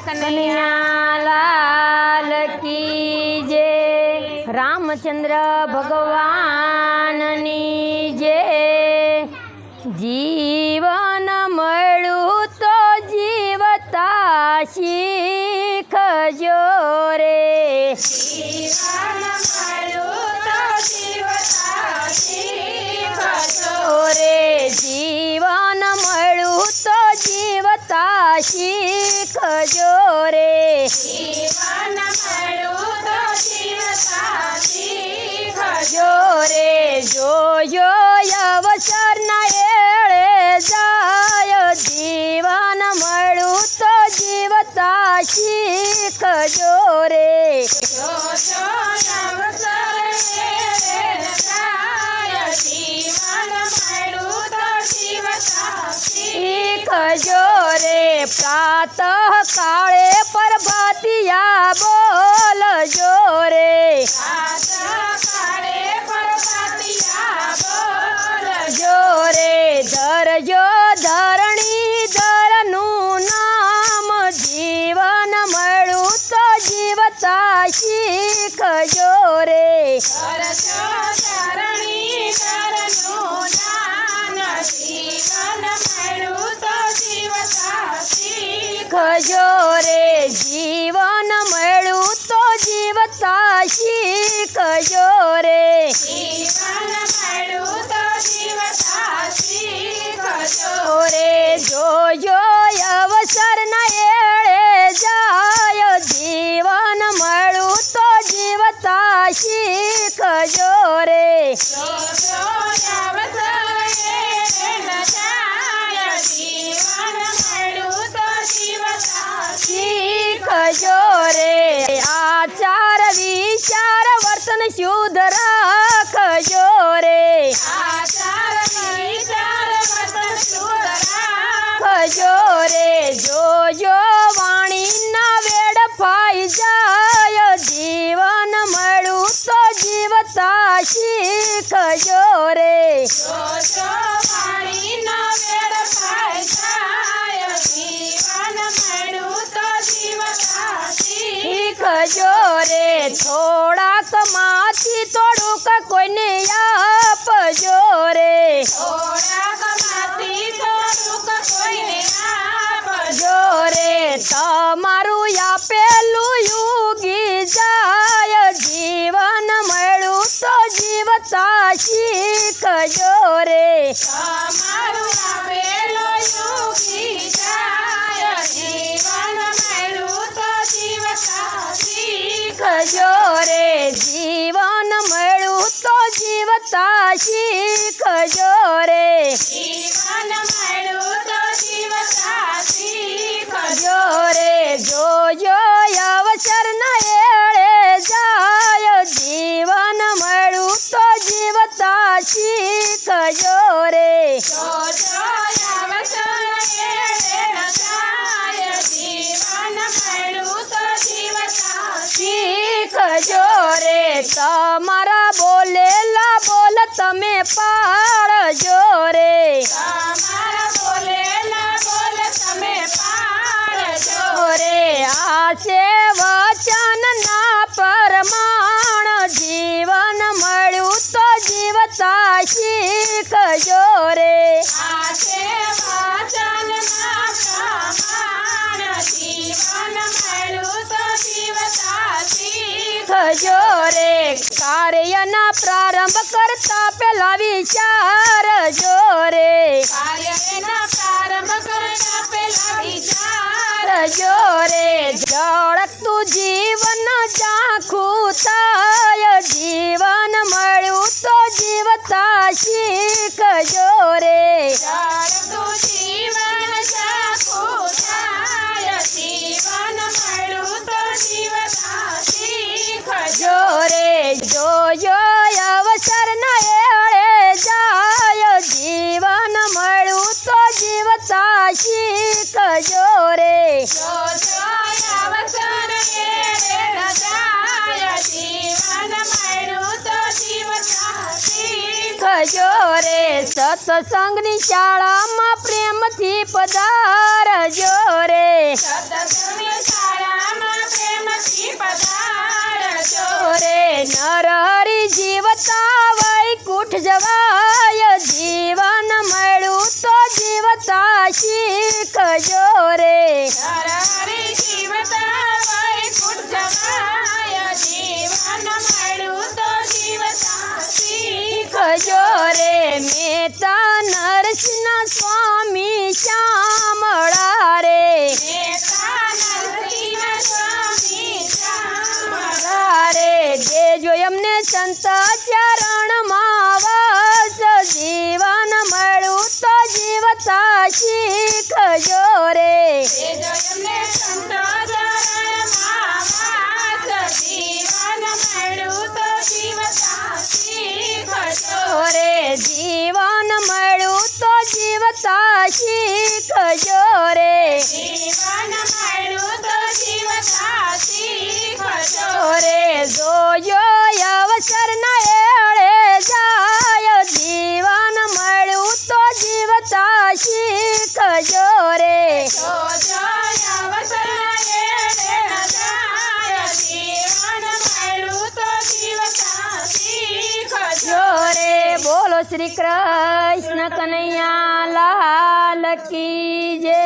કનૈયા લાલ કી જે રામચંદ્ર ભગવાનની જે જીવન મળું તો જીવતા શીખજો જોયો અવસરના એળે જાય. જીવન મળું તો જીવતા શીખજો રે શીખજો રે પ્રાતઃ કાળે શીખજો રે. રે. જીવન મળ્યું તો જીવતા શીખજો રે. રે શીખજો રે શીખજો રે? શીખજો રે. થોડાક જીવતા શીખજો રે. શીખજો રે. જીવન મળ્યું તો જીવતા શીખજો રે. જીવન મળ્યું તો જીવતા શીખજો તમારા બોલેલા બોલ તમે પાડજો રે જોરે. આ છે વચન ના પરમાણ જીવન મળ્યું તો જીવતા શીખજો રે જીવન મળ્યું શીખજો રે. કાર્યના પ્રારંભ કરતા પેલા વિચારજો રે. કાર્યના પ્રારંભ કરતા પેલા વિચાર રે. જીવન ચાખું થાય. જીવન મળ્યું તો જીવતા શીખજો રે. જાણતું જીવન આવજો રે. સત્સંગની શાળામાં પ્રેમથી પધારજો રે. સત્સંગની શાળામાં પ્રેમથી પધાર નરસિંહ સ્વામી શ્યામળા. તારે દેજો એમને સંત ચરણમાં વાસ જીવન મળ્યું તો જીવતા શીખજો શીખજો રે જીવન મળ્યું તો જીવતા શીખજો. રે જોજો અવસર ના એળે જાય જીવન મળ્યું તો જીવતા શીખજો જાય. રે બોલો શ્રી કૃષ્ણ કનૈયા લાલ કી જય